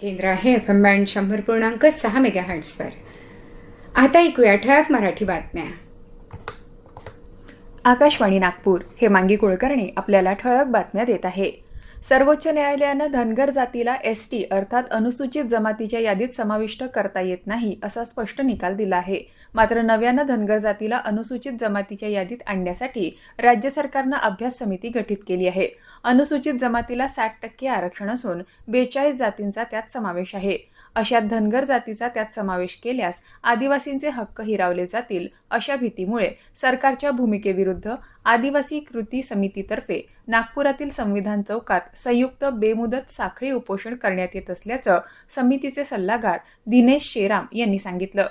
केंद्र आहे F M band शंभर पूर्णांक सहा मेगा हर्ट्सवर आता ऐकूया ठळक मराठी बातम्या. आकाशवाणी नागपूर हे मांगी कुलकर्णी आपल्याला ठळक बातम्या देत आहे. सर्वोच्च न्यायालयानं धनगर जातीला एस टी अर्थात अनुसूचित जमातीच्या यादीत समाविष्ट करता येत नाही असा स्पष्ट निकाल दिला आहे. मात्र नव्यानं धनगर जातीला अनुसूचित जमातीच्या यादीत आणण्यासाठी राज्य सरकारनं अभ्यास समिती गठीत केली आहे. अनुसूचित जमातीला साठ टक्के आरक्षण असून बेचाळीस जातींचा त्यात समावेश आहे. अशा धनगर जातीचा त्यात समावेश केल्यास आदिवासींचे हक्क हिरावले जातील अशा भीतीमुळे सरकारच्या भूमिकेविरुद्ध आदिवासी कृती समितीतर्फे नागपुरातील संविधान चौकात संयुक्त बेमुदत साखळी उपोषण करण्यात येत असल्याचं समितीचे सल्लागार दिनेश शेराम यांनी सांगितलं.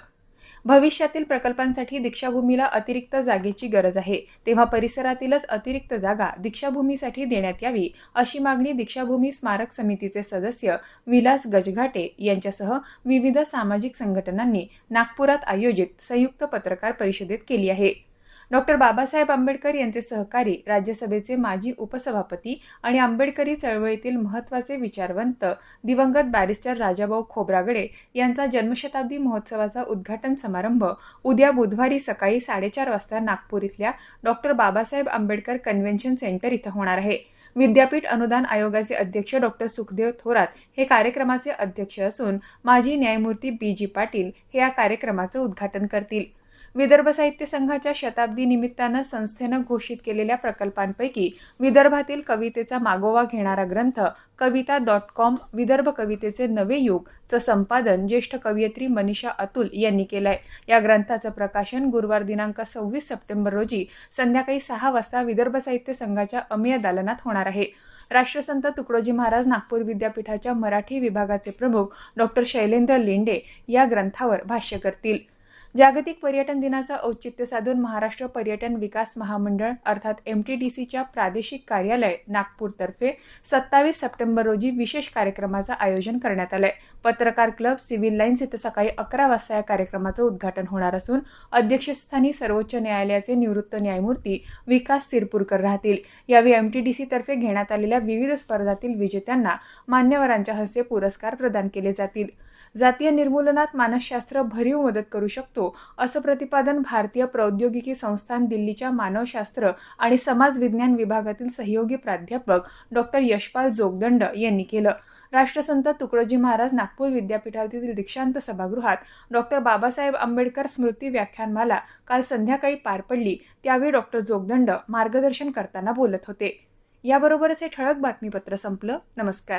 भविष्यातील प्रकल्पांसाठी दीक्षाभूमीला अतिरिक्त जागेची गरज आहे. तेव्हा परिसरातीलच अतिरिक्त जागा दीक्षाभूमीसाठी देण्यात यावी अशी मागणी दीक्षाभूमी स्मारक समितीचे सदस्य विलास गजघाटे यांच्यासह विविध सामाजिक संघटनांनी नागपुरात आयोजित संयुक्त पत्रकार परिषदेत केली आहे. डॉक्टर बाबासाहेब आंबेडकर यांचे सहकारी राज्यसभेचे माजी उपसभापती आणि आंबेडकरी चळवळीतील महत्त्वाचे विचारवंत दिवंगत बॅरिस्टर राजाभाऊ खोब्रागडे यांचा जन्मशताब्दी महोत्सवाचा उद्घाटन समारंभ उद्या बुधवारी सकाळी साडेचार वाजता नागपूर इथल्या doctor Babasaheb Ambedkar convention centre इथं होणार आहे. विद्यापीठ अनुदान आयोगाचे अध्यक्ष डॉक्टर सुखदेव थोरात हे कार्यक्रमाचे अध्यक्ष असून माजी न्यायमूर्ती बी जी पाटील हे या कार्यक्रमाचं उद्घाटन करतील. विदर्भ साहित्य संघाच्या शताब्दी निमित्तानं संस्थेनं घोषित केलेल्या प्रकल्पांपैकी विदर्भातील कवितेचा मागोवा घेणारा ग्रंथ कविता डॉट कॉम विदर्भ कवितेचे नवे युग चं संपादन ज्येष्ठ कवयित्री मनीषा अतुल यांनी केलंय. या ग्रंथाचं प्रकाशन गुरुवार दिनांक सव्वीस सप्टेंबर रोजी संध्याकाळी सहा वाजता विदर्भ साहित्य संघाच्या अमेय दालनात होणार आहे. राष्ट्रसंत तुकडोजी महाराज नागपूर विद्यापीठाच्या मराठी विभागाचे प्रमुख डॉक्टर शैलेंद्र लेंडे या ग्रंथावर भाष्य करतील. जागतिक पर्यटन दिनाचं औचित्य साधून महाराष्ट्र पर्यटन विकास महामंडळ अर्थात एम टी डी सीच्या प्रादेशिक कार्यालय नागपूरतर्फे सत्तावीस सप्टेंबर रोजी विशेष कार्यक्रमाचं आयोजन करण्यात आलंय. पत्रकार क्लब सिव्हिल लाईन्स इथं सकाळी अकरा वाजता या कार्यक्रमाचं उद्घाटन होणार असून अध्यक्षस्थानी सर्वोच्च न्यायालयाचे निवृत्त न्यायमूर्ती विकास सिरपूरकर राहतील. यावेळी एम टी डी सी तर्फे घेण्यात आलेल्या विविध स्पर्धातील विजेत्यांना मान्यवरांच्या हस्ते पुरस्कार प्रदान केले जातील. जातीय निर्मूलनात मानसशास्त्र भरीव मदत करू शकतो असं प्रतिपादन भारतीय प्रौद्योगिकी संस्थान दिल्लीच्या मानवशास्त्र आणि समाज विज्ञान विभागातील सहयोगी प्राध्यापक डॉक्टर यशपाल जोगदंड यांनी केलं. राष्ट्रसंत तुकडोजी महाराज नागपूर विद्यापीठातील दीक्षांत सभागृहात डॉक्टर बाबासाहेब आंबेडकर स्मृती व्याख्यानमाला काल संध्याकाळी पार पडली. त्यावेळी डॉक्टर जोगदंड मार्गदर्शन करताना बोलत होते. याबरोबरच हे ठळक बातमीपत्र संपलं. नमस्कार.